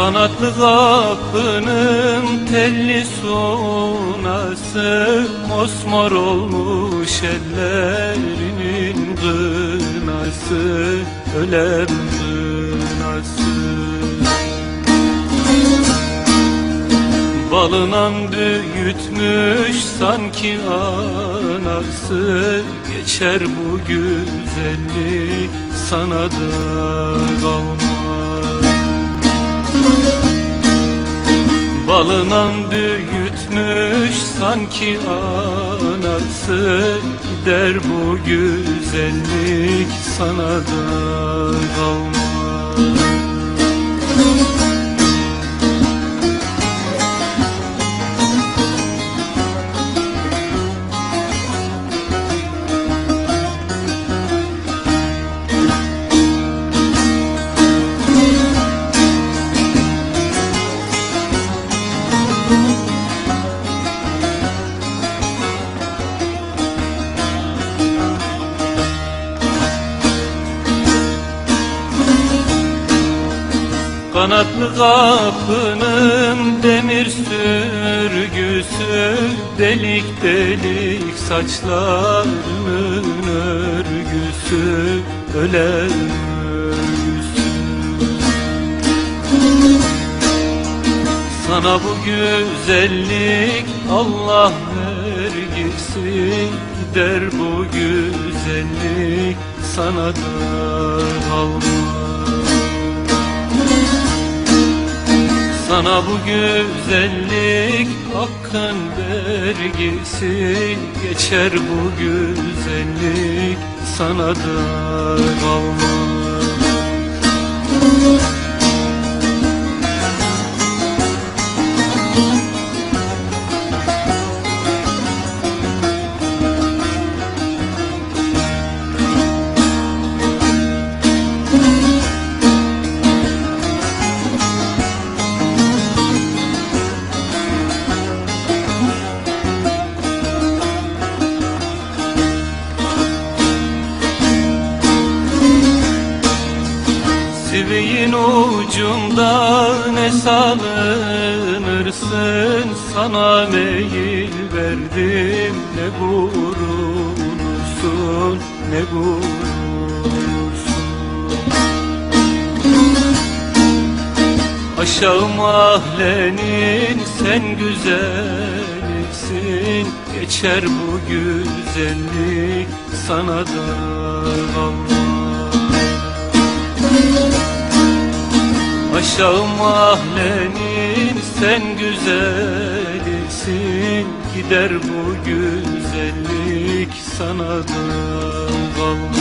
Kanatlı kapının telli sunası Mosmor olmuş ellerinin kınası Ölem kınası. Balından büyütmüş sanki anası Geçer bu güzellik sana da Balından büyütmüş sanki anası Gider bu güzellik sana da Kanatlı kapının demir sürgüsü Delik delik saçlarının örgüsü Ölen örgüsü. Sana bu güzellik Allah vergisi Gider bu güzellik sana da kalmaz Sana bu güzellik hakkın vergisi Geçer bu güzellik sana da kalmaz Siviğin ucunda ne salınırsın? Sana meyil verdim ne gururlusun ne gururlusun Aşağı mahallenin sen güzelsin. Geçer bu güzellik sana da Aşağı mahallenin sen güzelsin. Gider bu güzellik sana da. Kalmaz